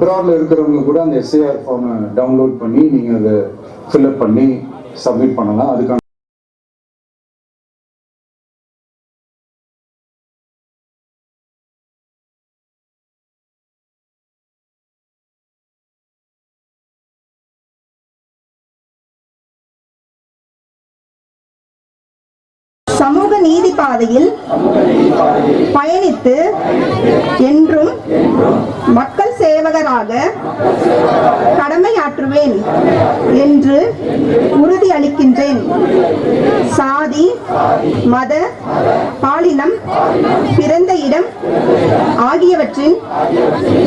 அப்ராட்ல இருக்கிறவங்க கூட அந்த எஸ்ஏஆர் ஃபார்மை டவுன்லோட் பண்ணி நீங்கள் அதை ஃபில்அப் பண்ணி சப்மிட் பண்ணலாம். அதுக்கான சமூக நீதி பாதையில் பயணித்து என்றும் மக்கள் சேவகராக கடமையாற்றுவேன் என்று உறுதியளிக்கின்றேன் சாதி மத பாலினம் பிறந்த இடம் ஆகியவற்றின்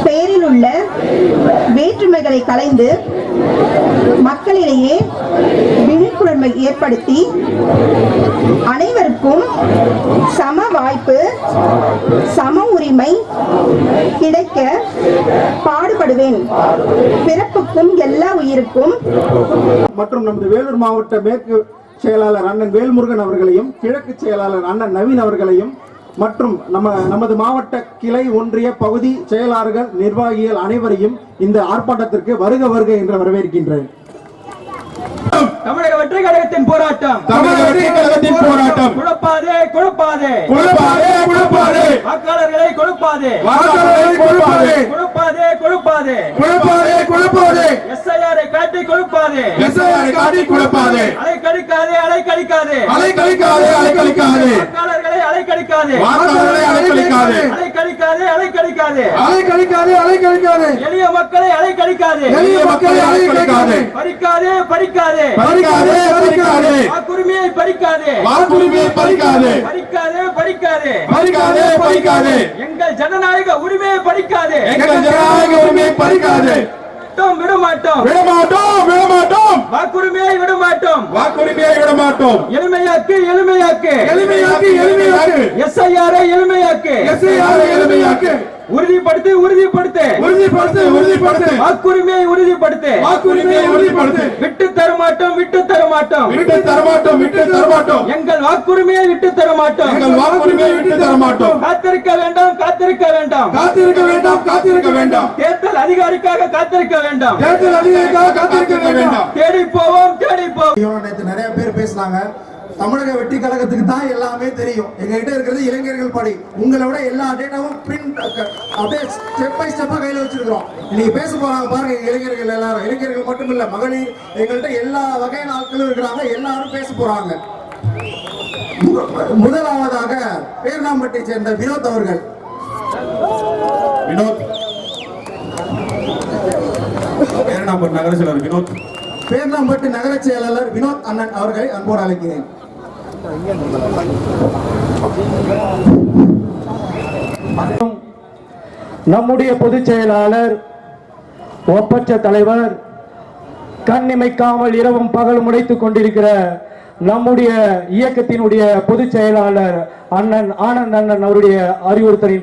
பெயரில் உள்ள வேற்றுமைகளை கலைந்து மக்களிடையே விழிப்புணர்வை ஏற்படுத்தி அனைவருக்கும் சம வாய்ப்பு சம உரிமை கிடைக்க பாடுபடுவேன். பிறப்புக்கும் எல்லா உயிருக்கும். மற்றும் நமது வேலூர் மாவட்ட மேற்கு செயலாளர் அண்ணன் வேல்முருகன் அவர்களையும் கிழக்கு செயலாளர் அண்ணன் நவீன் அவர்களையும் மற்றும் நம்ம நமது மாவட்ட கிளை ஒன்றிய பகுதி செயலாளர்கள் நிர்வாகிகள் அனைவரையும் இந்த ஆர்ப்பாட்டத்திற்கு வருக வருக என்று வரவேற்கின்றேன். தமிழக வெற்றி கழகத்தின் போராட்டம். தமிழக வெற்றி கழகத்தின் போராட்டம். குழப்பாதே குழப்பாதே. குழப்பாதே குழப்பாதே. வாக்காளர்களை குழப்பாதே. வாக்காளர்களை குழப்பாதே. குழப்பாதே குழப்பாதே. குழப்பாதே குழப்பாதே. எஸ்ஐஆரை காட்டி குழப்பாதே. எஸ்ஐஆரை காட்டி குழப்பாதே. அலை கடிக்காதே அலை கடிக்காதே. அலை கழிக்காதே அலை கழிக்காதே வாக்காளர்களை அலை கடிக்காதே. வாக்காளர்களை அலை கழிக்காதே அலை கடிக்காதே அலை கழிக்காதே அலை கழிக்காதே. எளிய மக்களை அலை கடிக்காதே எளிய மக்களை அலை கழிக்காதே. பறிக்காதே பறிக்காதே. பறிக்காதே பறிக்காதே. வாக்குரிமையை பறிக்காதே. வாக்குரிமையை பறிக்காதே. பறிக்காதே பறிக்காதே. பறிக்காதே பறிக்காதே. எங்கள் ஜனநாயக உரிமையை பறிக்காதே. எங்கள் ஜனநாயக உரிமையை பறிக்காதே. விட்டோம் விட மாட்டோம் விடமாட்டோம் விடமாட்டோம். வாக்குரிமையை விட மாட்டோம் வாக்குரிமையை எளிமையாக்கு எளிமையாக்கு. எளிமையாக்கு எளிமையாக்கு. எஸ்ஐஆரை எளிமையாக்கு. எஸ்ஐஆரை எளிமையாக்கு. உறுதிப்படுத்து உறுதிப்படுத்து. உறுதிப்படுத்து உறுதிப்படுத்து. வாக்குரிமையை உறுதிப்படுத்து. வாக்குரிமையை உறுதிப்படுத்து. விட்டு தர மாட்டோம் விட்டு தர மாட்டோம் விட்டு தரமாட்டோம் விட்டு தரமாட்டோம். எங்கள் வாக்குரிமையை விட்டு தர மாட்டோம் எங்கள் வாக்குரிமையை விட்டு தரமாட்டோம். காத்திருக்க வேண்டாம் காத்திருக்க வேண்டாம். காத்திருக்க வேண்டாம் காத்திருக்க வேண்டாம். தேர்தல் அதிகாரிக்காக காத்திருக்க வேண்டாம். தேர்தல் அதிகாரிக்காக காத்திருக்க வேண்டாம். தேடி போவோம் தேடி போவோம். நேற்று நிறைய பேர் பேசினாங்க. தமிழக வெற்றி கழகத்துக்கு தான் எல்லாமே தெரியும். எங்ககிட்ட இருக்கிறது இளைஞர்கள் படை. உங்களை விட எல்லா டேட்டாவும் பிரிண்ட் அப்படியே ஸ்டெப் பை ஸ்டெப்பா கையில வச்சிருக்கிறோம். இன்னைக்கு பேச போறாங்க பாருங்க இளைஞர்கள் எல்லாரும். இளைஞர்கள் மட்டும் இல்ல மகளிர் எங்கள்கிட்ட எல்லா வகையான ஆட்களும் இருக்கிறாங்க. எல்லாரும் பேச போறாங்க. முதலாவதாக பேர்ணாம்பட்டை சேர்ந்த வினோத் அவர்கள். வினோத். ஏரணாம்பட்டு நகர செயலர் வினோத். பேர்ணாம்பட்டு நகர செயலாளர் வினோத் அண்ணன் அவர்களை அன்போடு அழைக்கிறேன். நம்முடைய பொதுச் செயலாளர் ஒப்பற்ற தலைவர் கண்ணிமைக்காமல் இரவும் பகலும் உடைத்துக் கொண்டிருக்கிற நம்முடைய இயக்கத்தினுடைய பொதுச் செயலாளர் அண்ணன் ஆனந்த் அண்ணன் அவருடைய அறிவுறுத்தலின்